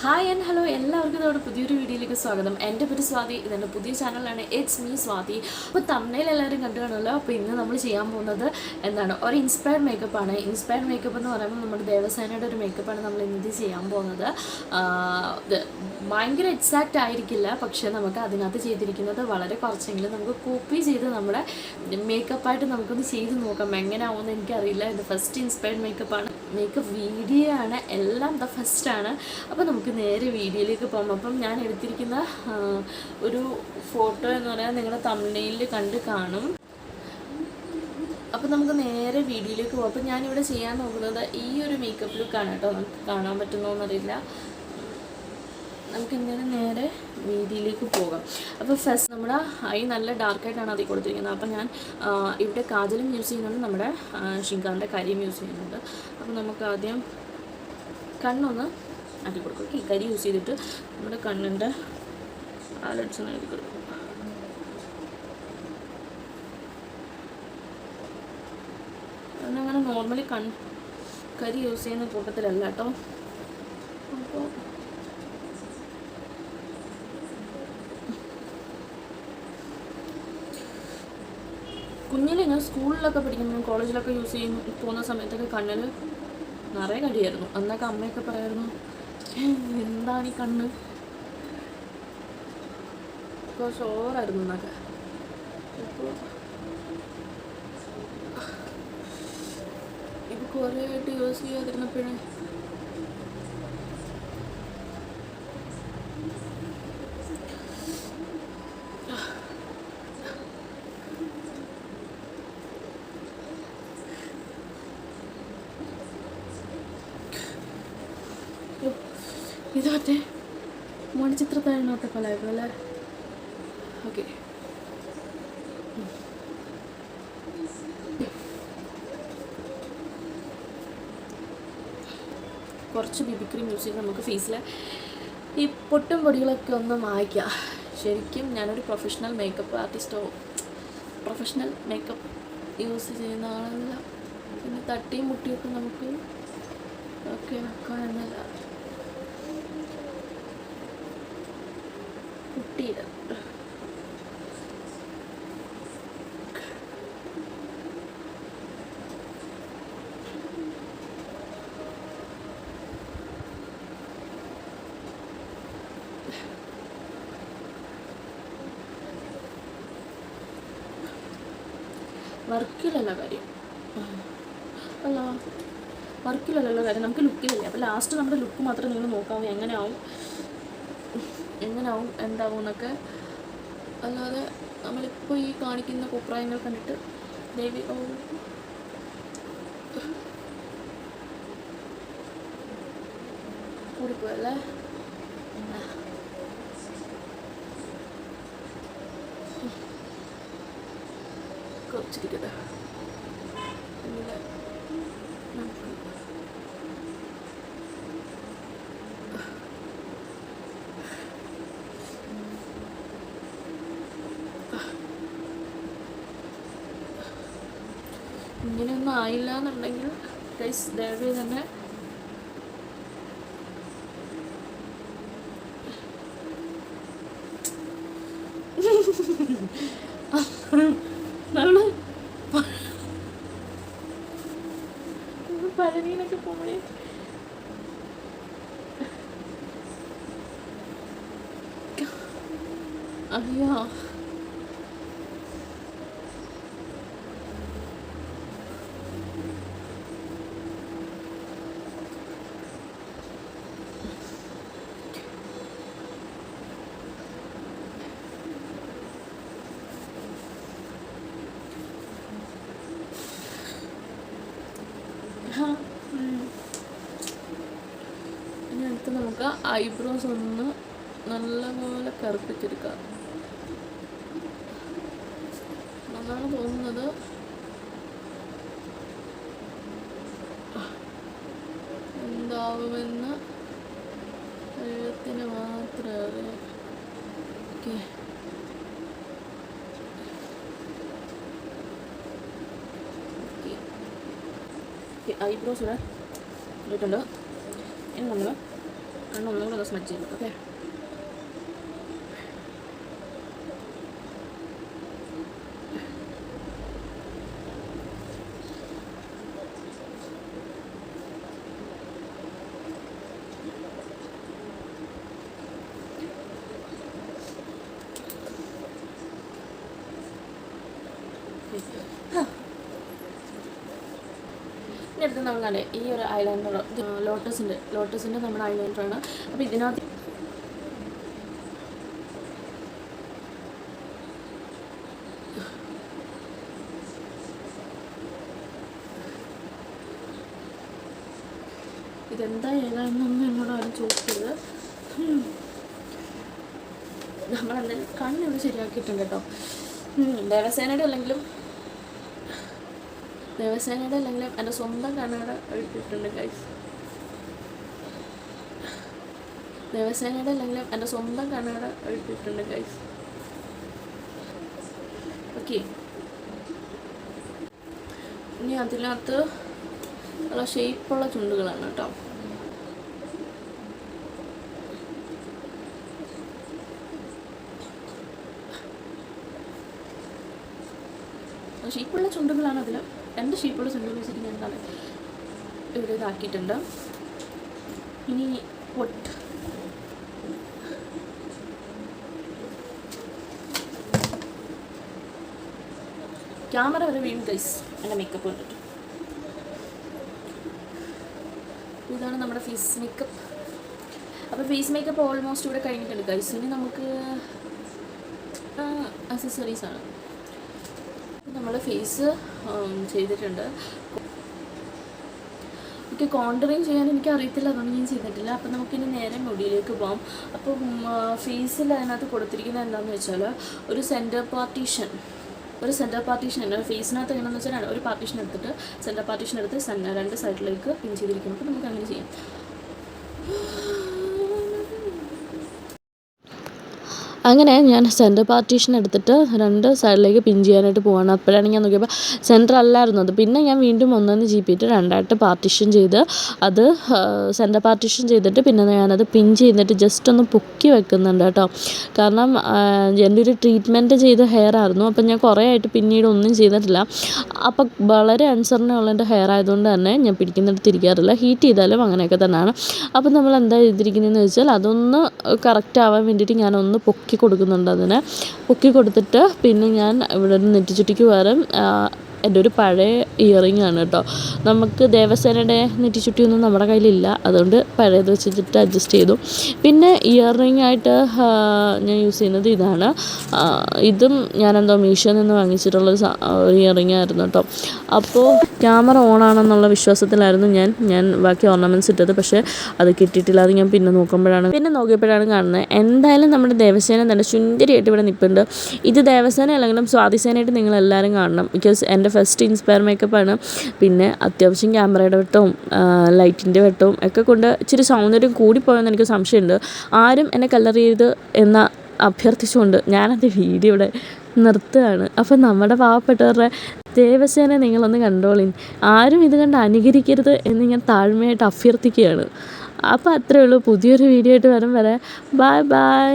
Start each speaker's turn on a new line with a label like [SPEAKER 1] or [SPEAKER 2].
[SPEAKER 1] Hi and hello എല്ലാവർക്കും ഇതോടെ പുതിയൊരു വീഡിയോയിലേക്ക് സ്വാഗതം. എന്റെ പേര് സ്വാതി ഇതെന്റെ പുതിയ ചാനലാണ് ഇറ്റ്സ് മീ സ്വാതി അപ്പോൾ തമിഴിൽ എല്ലാവരും കണ്ടു കാണുമല്ലോ? അപ്പോൾ ഇന്ന് നമ്മൾ ചെയ്യാൻ പോകുന്നത് എന്താണ്? ഒരു ഇൻസ്പയർഡ് മേക്കപ്പാണ് ഇൻസ്പയർഡ് മേക്കപ്പ് എന്ന് പറയുമ്പോൾ നമ്മുടെ ദേവസേനയുടെ ഒരു മേക്കപ്പാണ് നമ്മൾ ഇന്ന് ചെയ്യാൻ പോകുന്നത്. ഭയങ്കര എക്സാക്റ്റ് ആയിരിക്കില്ല പക്ഷേ നമുക്ക് അതിനകത്ത് ചെയ്തിരിക്കുന്നത് വളരെ കുറച്ചെങ്കിലും നമുക്ക് കോപ്പി ചെയ്ത് നമ്മുടെ മേക്കപ്പായിട്ട് നമുക്കൊന്ന് ചെയ്ത് നോക്കാം. എങ്ങനെയാവുമെന്ന് എനിക്കറിയില്ല. ഇത് ഫസ്റ്റ് ഇൻസ്പയർഡ് മേക്കപ്പാണ് മേക്കപ്പ് വീഡിയോ ആണ്. എല്ലാം ദ ഫസ്റ്റാണ് അപ്പോൾ നമുക്ക് നേരെ വീഡിയോയിലേക്ക് പോകാം. അപ്പം ഞാൻ എടുത്തിരിക്കുന്ന ഒരു ഫോട്ടോ എന്ന് പറയാൻ നിങ്ങളുടെ തമിഴ്നയിൽ കണ്ട് കാണും. അപ്പോൾ നമുക്ക് നേരെ വീഡിയോയിലേക്ക് പോകാം. അപ്പോൾ ഞാനിവിടെ ചെയ്യാൻ നോക്കുന്നത് ഈ ഒരു മേക്കപ്പ് ലുക്കാണ് കേട്ടോ. നമുക്ക് കാണാൻ പറ്റുന്നോന്നറിയില്ല നമുക്ക് എന്തായാലും നേരെ വീതിയിലേക്ക് പോകാം. അപ്പോൾ ഫസ്റ്റ് നമ്മുടെ ഐ നല്ല ഡാർക്കായിട്ടാണ് അതിൽ കൊടുത്തിരിക്കുന്നത്. അപ്പോൾ ഞാൻ ഇവിടെ കാജലും യൂസ് ചെയ്യുന്നുണ്ട്. നമ്മുടെ ഷിങ്കാറിന്റെ കരിയും യൂസ് ചെയ്യുന്നുണ്ട്. അപ്പോൾ നമുക്ക് ആദ്യം കണ്ണൊന്ന് ആക്കി കൊടുക്കും. ഈ കരി യൂസ് ചെയ്തിട്ട് നമ്മുടെ കണ്ണിന്റെ ഒന്ന് എഴുതി കൊടുക്കും. അങ്ങനെ നോർമലി കൺ കരി യൂസ് ചെയ്യുന്ന കൂട്ടത്തിലല്ല കേട്ടോ. അപ്പോൾ കുഞ്ഞിലെ ഞാൻ സ്കൂളിലൊക്കെ പഠിക്കുമ്പോൾ കോളേജിലൊക്കെ യൂസ് ചെയ്യുന്ന പോകുന്ന സമയത്തൊക്കെ കണ്ണിൽ നിറയെ കടിയായിരുന്നു. അന്നൊക്കെ അമ്മയൊക്കെ പറയായിരുന്നു "ഏ, എന്താണ് ഈ കണ്ണ്? ഇപ്പോൾ ഷോറായിരുന്നു എന്നൊക്കെ ഇപ്പോൾ ഇത് കുറേ ആയിട്ട് യൂസ് ചെയ്യാതിരുന്നപ്പോഴേ ഇത് മറ്റേ മണിച്ചിത്രത്താഴിനോട്ടെ കൊലായിരുന്നു അല്ലേ? ഓക്കെ. കുറച്ച് ബിബി ക്രീം യൂസ് ചെയ്ത് നമുക്ക് ഫേസിൽ ഈ പൊട്ടും പൊടികളൊക്കെ ഒന്ന് മായ്ക്കാം. ശരിക്കും ഞാനൊരു പ്രൊഫഷണൽ മേക്കപ്പ് ആർട്ടിസ്റ്റോ പ്രൊഫഷണൽ മേക്കപ്പ് യൂസ് ചെയ്യുന്ന ആളല്ല. പിന്നെ തട്ടിയും മുട്ടിയൊക്കെ നമുക്ക് ഒക്കെ വെക്കാം എന്നല്ല it. വർക്കിലല്ല കാര്യം. അല്ല വർക്കിലല്ലല്ലോ കാര്യം. നമുക്ക് ലുക്കിലല്ലേ അപ്പോൾ ലാസ്റ്റ് നമ്മുടെ ലുക്ക് മാത്രം നിങ്ങൾ നോക്കാവൂ. എങ്ങനെയാവും? എങ്ങനെയാവും എന്താവും എന്നൊക്കെ അല്ലാതെ നമ്മളിപ്പോൾ ഈ കാണിക്കുന്ന കുപ്രായങ്ങൾ കണ്ടിട്ട് ദേവി ഓ. കൂടിപ്പോയല്ലേ? കുറച്ചിരിക്കട്ടെ എന്നിട്ട് നമുക്ക് ഇങ്ങനെയൊന്നും ആയില്ല എന്നുണ്ടെങ്കിൽ ഗൈസ് ദയവ് തന്നെ നമ്മൾ പഴനിയിലൊക്കെ പോണേ അയ്യോ. ഇനി അടുത്ത് നമുക്ക് ഐബ്രോസ് ഒന്ന് നല്ലപോലെ കറുപ്പിച്ചെടുക്കാം. നന്നാണ് തോന്നുന്നത്. എന്താവുമെന്ന് എഴുത്തിന് മാത്രമേ അറിയാം. ഓക്കെ. ഐബ്രോസ് ഇവിടെ ഇട്ടിട്ടുണ്ട് ഇനി നമ്മൾ കണ്ണ് ഒന്നുകൂടെ ഒന്ന് സ്മച്ച് ചെയ്തു ഓക്കെ ഇനി നമ്മൾ കണ്ടേ ഈ ഒരു ഐലൈനർ ലോട്ടസിന്റെ ലോട്ടസിന്റെ നമ്മുടെ ഐലൈനറാണ് അപ്പോൾ ഇതിനകത്ത് ഇതെന്താ ഏതാണെന്നൊന്നും എന്നോട് ആരും ഉം. നമ്മളെന്തായാലും കണ്ണിവിടെ ശരിയാക്കിയിട്ടുണ്ട് കേട്ടോ. ദേവസേനയുടെ അല്ലെങ്കിലും ദേവസേനയുടെ അല്ലെങ്കിലും എന്റെ സ്വന്തം കണ്ണട ഇട്ടിട്ടുണ്ട് ഗൈസ് ദേവസേനയുടെ അല്ലെങ്കിലും എന്റെ സ്വന്തം കണ്ണട ഇട്ടിട്ടുണ്ട് ഗൈസ് ഓക്കെ ഇനി അതിനകത്ത് ഉള്ള ഷേപ്പുള്ള ചുണ്ടുകളാണ് കേട്ടോ. ഷേപ്പുള്ള ചുണ്ടുകളാണ് അതിൽ രണ്ട് ഷീപ്പുള്ള സെൻഡ് വെച്ചിട്ട് ഞാൻ എന്താണ് ഇവിടെ ഇതാക്കിയിട്ടുണ്ട്. ഇനി പൊട്ട്. ക്യാമറ വരെ വീണ്ടും ഗൈസ് എന്റെ മേക്കപ്പ് കണ്ടിട്ട്. ഇതാണ് നമ്മുടെ ഫേസ് മേക്കപ്പ് അപ്പോൾ ഫേസ് മേക്കപ്പ് ഓൾമോസ്റ്റ് ഇവിടെ കഴിഞ്ഞിട്ടുണ്ട് ഗൈസ് ഇനി നമുക്ക് അസസറീസ് ആണ്. നമ്മൾ ഫേസ് ചെയ്തിട്ടുണ്ട്. എനിക്ക് കോണ്ടറിങ് ചെയ്യാൻ എനിക്ക് അറിയത്തില്ല അതുകൊണ്ട് ഞാൻ ചെയ്തിട്ടില്ല. അപ്പം നമുക്കിനി നേരെ മുടിയിലേക്ക് പോകാം അപ്പം ഫേസിൽ അതിനകത്ത് കൊടുത്തിരിക്കുന്നത് എന്താണെന്ന് വെച്ചാൽ ഒരു സെന്റർ പാർട്ടീഷൻ ഒരു സെന്റർ പാർട്ടീഷൻ ഉണ്ട് ഫേസിനകത്ത് എങ്ങനെയാണെന്ന് വെച്ചാൽ ഒരു പാർട്ടീഷൻ എടുത്തിട്ട് സെന്റർ പാർട്ടീഷൻ എടുത്ത് രണ്ട് സൈഡിലേക്ക് പിൻ ചെയ്തിരിക്കുന്നു അപ്പോൾ നമുക്ക് അങ്ങനെ ചെയ്യാം. അങ്ങനെ ഞാൻ സെന്റർ പാർട്ടീഷൻ എടുത്തിട്ട് രണ്ട് സൈഡിലേക്ക് പിൻ ചെയ്യാനായിട്ട് പോവാണ്. അപ്പോഴാണ് ഞാൻ നോക്കിയപ്പോൾ സെന്റർ അല്ലായിരുന്നു അത്. പിന്നെ ഞാൻ വീണ്ടും ഒന്നൊന്ന് ജീപ്പിയിട്ട് രണ്ടായിട്ട് പാർട്ടീഷൻ ചെയ്ത് അത് സെന്റർ പാർട്ടീഷൻ ചെയ്തിട്ട് പിന്നെ ഞാനത് പിൻ ചെയ്തിട്ട് ജസ്റ്റ് ഒന്ന് പൊക്കി വെക്കുന്നുണ്ട് കേട്ടോ. കാരണം എന്റെ ഒരു ട്രീറ്റ്മെന്റ് ചെയ്ത ഹെയർ ആയിരുന്നു. അപ്പം ഞാൻ കുറേ ആയിട്ട് പിന്നീട് ഒന്നും ചെയ്തിട്ടില്ല. അപ്പം വളരെ അൻസറിനുള്ള എന്റെ ഹെയർ ആയതുകൊണ്ട് തന്നെ ഞാൻ പിടിക്കുന്നിടത്ത് ഇരിക്കാറില്ല ഹീറ്റ് ചെയ്താലും അങ്ങനെയൊക്കെ തന്നെയാണ് അപ്പം നമ്മൾ എന്താ ചെയ്തിരിക്കുന്നതെന്ന് വെച്ചാൽ അതൊന്ന് കറക്റ്റ് ആവാൻ വേണ്ടിയിട്ട് ഞാനൊന്ന് പൊക്കി കൊടുക്കുന്നുണ്ട് അതിന്. പൊക്കി കൊടുത്തിട്ട് പിന്നെ ഞാൻ ഇവിടെ നെറ്റിച്ചുട്ടിക്ക് പകരം എന്റെ ഒരു പഴയ ഇയറിംഗ് ആണ് കേട്ടോ. നമുക്ക് ദേവസേനയുടെ നെറ്റിച്ചുട്ടിയൊന്നും നമ്മുടെ കയ്യിലില്ല. അതുകൊണ്ട് പഴയത് വെച്ചിട്ട് അഡ്ജസ്റ്റ് ചെയ്തു. പിന്നെ ഇയറിംഗ് ആയിട്ട് ഞാൻ യൂസ് ചെയ്യുന്നത് ഇതാണ്. ഇതും ഞാൻ എന്തോ മീഷോയിൽ നിന്ന് വാങ്ങിച്ചിട്ടുള്ളൊരു സ- ഒരു ഇയറിംഗ് ആയിരുന്നു കേട്ടോ. അപ്പോൾ ക്യാമറ ഓൺ ആണെന്നുള്ള വിശ്വാസത്തിലായിരുന്നു ഞാൻ. ഞാൻ ബാക്കി ഓർണമെന്റ്സ് ഇട്ടത്. പക്ഷേ അത് കിട്ടിയിട്ടില്ല. അത് ഞാൻ പിന്നെ നോക്കുമ്പോഴാണ്. പിന്നെ നോക്കിയപ്പോഴാണ് കാണുന്നത്. എന്തായാലും നമ്മുടെ ദേവസേന തന്നെ സുന്ദരിയായിട്ട് ഇവിടെ നിൽപ്പുണ്ട് ഇത് ദേവസേന അല്ലെങ്കിലും സ്വാതിസേനയായിട്ട് നിങ്ങൾ എല്ലാവരും കാണണം. ബിക്കോസ് എന്റെ ഫസ്റ്റ് ഇൻസ്പയർ മേക്കപ്പ് ആണ് പിന്നെ അത്യാവശ്യം ക്യാമറയുടെ വെട്ടവും ലൈറ്റിന്റെ വെട്ടവും ഒക്കെ കൊണ്ട് ഇച്ചിരി സൗന്ദര്യം കൂടിപ്പോയെന്ന് എനിക്ക് സംശയമുണ്ട്. ആരും എന്നെ കളർ ചെയ്ത് എന്ന അഭ്യർത്ഥിച്ചുകൊണ്ട് ഞാനത് വീഡിയോ ഇവിടെ നിർത്തുകയാണ്. അപ്പം നമ്മുടെ പാവപ്പെട്ടവരുടെ ദേവസേന നിങ്ങളൊന്ന് കണ്ടോളിൻ ആരും ഇത് കണ്ട് അനുകരിക്കരുത് എന്ന് ഞാൻ താഴ്മയായിട്ട് അഭ്യർത്ഥിക്കുകയാണ്. അപ്പോൾ അത്രയേ ഉള്ളൂ. പുതിയൊരു വീഡിയോ ആയിട്ട് വരും വരെ. Bye bye